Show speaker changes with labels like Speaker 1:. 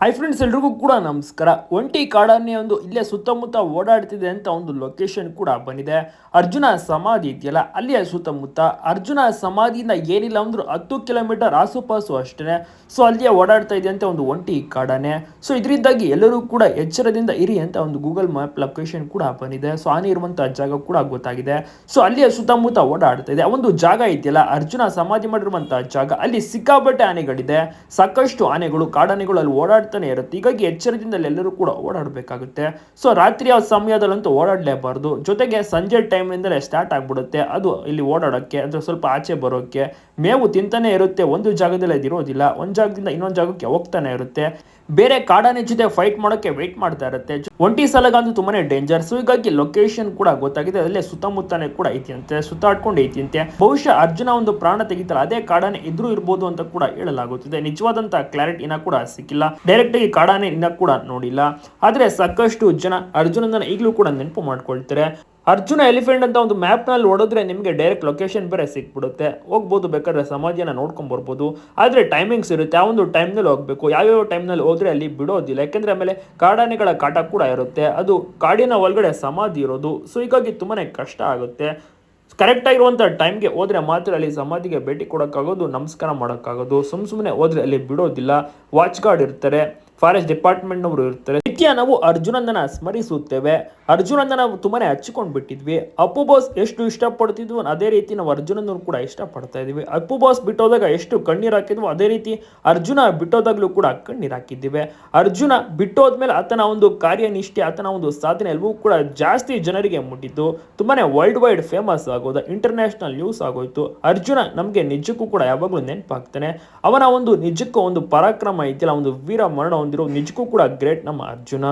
Speaker 1: Hi friends ಎಲ್ರಿಗೂ ಕೂಡ ನಮಸ್ಕಾರ. ಒಂಟಿ ಕಾಡನ್ನೇ ಒಂದು ಇಲ್ಲೇ ಸುತ್ತಮುತ್ತ ಓಡಾಡ್ತಿದೆ ಅಂತ ಒಂದು ಲೊಕೇಶನ್ ಕೂಡ ಬಂದಿದೆ. ಅರ್ಜುನ ಸಮಾಧಿ ಇದೆಯಲ್ಲ, ಅಲ್ಲಿಯ ಸುತ್ತಮುತ್ತ ಅರ್ಜುನ ಸಮಾಧಿಯಿಂದ ಏನಿಲ್ಲ ಅಂದ್ರೆ ಹತ್ತು ಕಿಲೋಮೀಟರ್ ಆಸುಪಾಸು ಅಷ್ಟೇ ಸೊ ಅಲ್ಲಿಯೇ ಓಡಾಡ್ತಾ ಇದೆ ಅಂತ ಒಂದು ಒಂಟಿ ಕಾಡಾನೆ. ಸೊ ಇದರಿಂದಾಗಿ ಎಲ್ಲರೂ ಕೂಡ ಎಚ್ಚರದಿಂದ ಇರಿ ಅಂತ ಒಂದು ಗೂಗಲ್ ಮ್ಯಾಪ್ ಲೊಕೇಶನ್ ಕೂಡ ಬಂದಿದೆ. ಸೊ ಆನೆ ಇರುವಂತಹ ಜಾಗ ಕೂಡ ಗೊತ್ತಾಗಿದೆ. ಸೊ ಅಲ್ಲಿಯ ಸುತ್ತಮುತ್ತ ಓಡಾಡ್ತಾ ಇದೆ. ಒಂದು ಜಾಗ ಇದೆಯಲ್ಲ, ಅರ್ಜುನ ಸಮಾಧಿ ಮಾಡಿರುವಂತಹ ಜಾಗ. ಅಲ್ಲಿ ಸಿಕ್ಕಾಪಟ್ಟೆ ಆನೆಗಳಿದೆ. ಸಾಕಷ್ಟು ಆನೆಗಳು, ಕಾಡಾನೆಗಳು ಅಲ್ಲಿ ಓಡಾಡ್ತಾನೆ ಇರುತ್ತೆ. ಹೀಗಾಗಿ ಎಲ್ಲರೂ ಕೂಡ ಓಡಾಡಬೇಕಾಗುತ್ತೆ. ಸೊ ರಾತ್ರಿಯ ಸಮಯದಲ್ಲಂತೂ ಓಡಾಡಲೇಬಾರ್ದು. ಜೊತೆಗೆ ಸಂಜೆ ಟೈಮಿಂದಲೇ ಸ್ಟಾರ್ಟ್ ಆಗ್ಬಿಡುತ್ತೆ. ಅದು ಇಲ್ಲಿ ಓಡಾಡೋಕ್ಕೆ, ಅಂದರೆ ಸ್ವಲ್ಪ ಆಚೆ ಬರೋಕ್ಕೆ. ಮೇವು ತಿಂತಾನೆ ಇರುತ್ತೆ. ಒಂದು ಜಾಗದಲ್ಲಿ ಅದಿರೋದಿಲ್ಲ ಒಂದು ಜಾಗದಿಂದ ಇನ್ನೊಂದು ಜಾಗಕ್ಕೆ ಹೋಗ್ತಾನೆ ಇರುತ್ತೆ. ಬೇರೆ ಕಾಡಾನೆ ಜೊತೆ ಫೈಟ್ ಮಾಡೋಕ್ಕೆ ವೆಯ್ಟ್ ಮಾಡ್ತಾ ಇರುತ್ತೆ. ಒಂಟಿ ಸಲಗಂತೂ ತುಂಬಾನೇ ಡೇಂಜರ್ ಸೊ ಹೀಗಾಗಿ ಲೊಕೇಶನ್ ಕೂಡ ಗೊತ್ತಾಗಿದೆ. ಅದಲ್ಲೇ ಸುತ್ತಮುತ್ತಾನೆ ಕೂಡ ಐತಿಯಂತೆ ಸುತ್ತಾಡ್ಕೊಂಡು ಐತಿಯಂತೆ ಬಹುಶಃ ಅರ್ಜುನ ಒಂದು ಪ್ರಾಣ ತೆಗಿತಾರೆ ಅದೇ ಕಾಡಾನೆ ಇದ್ರೂ ಇರ್ಬೋದು ಅಂತ ಕೂಡ ಹೇಳಲಾಗುತ್ತಿದೆ. ನಿಜವಾದಂತಹ ಕ್ಲಾರಿಟಿನ ಕೂಡ ಸಿಕ್ಕಿಲ್ಲ. ಡೈರೆಕ್ಟ್ ಆಗಿ ಕಾಡಾನೆ ಇನ್ನ ಕೂಡ ನೋಡಿಲ್ಲ. ಆದರೆ ಸಾಕಷ್ಟು ಜನ ಅರ್ಜುನನ ಈಗಲೂ ಕೂಡ ನೆನಪು ಮಾಡ್ಕೊಳ್ತಾರೆ. ಅರ್ಜುನ ಎಲಿಫೆಂಟ್ ಅಂತ ಒಂದು ಮ್ಯಾಪ್ನಲ್ಲಿ ಓಡಿದ್ರೆ ನಿಮಗೆ ಡೈರೆಕ್ಟ್ ಲೊಕೇಶನ್ ಬೇರೆ ಸಿಕ್ಬಿಡುತ್ತೆ. ಹೋಗ್ಬೋದು ಬೇಕಾದ್ರೆ ಸಮಾಧಿಯನ್ನ ನೋಡ್ಕೊಂಡು ಬರ್ಬೋದು. ಆದರೆ ಟೈಮಿಂಗ್ಸ್ ಇರುತ್ತೆ. ಆ ಒಂದು ಟೈಮ್ನಲ್ಲಿ ಹೋಗಬೇಕು. ಯಾವ್ಯಾವ ಟೈಮ್ನಲ್ಲಿ ಹೋದ್ರೆ ಅಲ್ಲಿ ಬಿಡೋದಿಲ್ಲ. ಯಾಕೆಂದರೆ ಆಮೇಲೆ ಕಾಡಾನೆಗಳ ಕಾಟ ಕೂಡ ಇರುತ್ತೆ. ಅದು ಕಾಡಿನ ಒಳಗಡೆ ಸಮಾಧಿ ಇರೋದು. ಸೊ ಹೀಗಾಗಿ ತುಂಬಾನೇ ಕಷ್ಟ ಆಗುತ್ತೆ. ಕರೆಕ್ಟ್ ಆಗಿರುವಂಥ ಟೈಮ್ಗೆ ಹೋದರೆ ಮಾತ್ರ ಅಲ್ಲಿ ಸಮಾಧಿಗೆ ಭೇಟಿ ಕೊಡೋಕ್ಕಾಗೋದು, ನಮಸ್ಕಾರ ಮಾಡೋಕ್ಕಾಗೋದು ಸುಮ್ ಸುಮ್ಮನೆ ಹೋದರೆ ಅಲ್ಲಿ ಬಿಡೋದಿಲ್ಲ. ವಾಚ್ ಗಾರ್ಡ್ ಇರ್ತಾರೆ. ಫಾರೆಸ್ಟ್ ಡಿಪಾರ್ಟ್ಮೆಂಟ್ನವರು ಇರ್ತಾರೆ. ನಿತ್ಯ ನಾವು ಅರ್ಜುನಂದನ ಸ್ಮರಿಸುತ್ತೇವೆ. ಅರ್ಜುನಂದನ ತುಂಬಾನೇ ಹಚ್ಚಿಕೊಂಡು ಬಿಟ್ಟಿದ್ವಿ ಅಪ್ಪು ಬಾಸ್ ಎಷ್ಟು ಇಷ್ಟಪಡ್ತಿದ್ವು ಅದೇ ರೀತಿ ನಾವು ಅರ್ಜುನನ್ನು ಕೂಡ ಇಷ್ಟಪಡ್ತಾ ಇದ್ವಿ. ಅಪ್ಪು ಬಾಸ್ ಬಿಟ್ಟೋದಾಗ ಎಷ್ಟು ಕಣ್ಣೀರು ಹಾಕಿದ್ವು ಅದೇ ರೀತಿ ಅರ್ಜುನ ಬಿಟ್ಟೋದಾಗ್ಲೂ ಕೂಡ ಕಣ್ಣೀರು ಹಾಕಿದ್ದೀವಿ. ಅರ್ಜುನ ಬಿಟ್ಟೋದ್ಮೇಲೆ ಆತನ ಒಂದು ಕಾರ್ಯನಿಷ್ಠೆ, ಆತನ ಒಂದು ಸಾಧನೆ ಎಲ್ಲವೂ ಕೂಡ ಜಾಸ್ತಿ ಜನರಿಗೆ ಮುಟ್ಟಿತ್ತು. ತುಂಬಾನೇ ವರ್ಲ್ಡ್ ವೈಡ್ ಫೇಮಸ್ ಆಗೋದು ಇಂಟರ್ನ್ಯಾಷನಲ್ ನ್ಯೂಸ್ ಆಗೋಯ್ತು. ಅರ್ಜುನ ನಮಗೆ ನಿಜಕ್ಕೂ ಕೂಡ ಯಾವಾಗಲೂ ನೆನಪಾಗ್ತಾನೆ. ಅವನ ಒಂದು ನಿಜಕ್ಕೂ ಒಂದು ಪರಾಕ್ರಮ ಇದೆಯಲ್ಲ ಒಂದು ವೀರ ಮರಣ ಹೊಂದಿರೋ ನಿಜಕ್ಕೂ ಕೂಡ ಗ್ರೇಟ್ ನಮ್ಮ ಅರ್ಜುನ.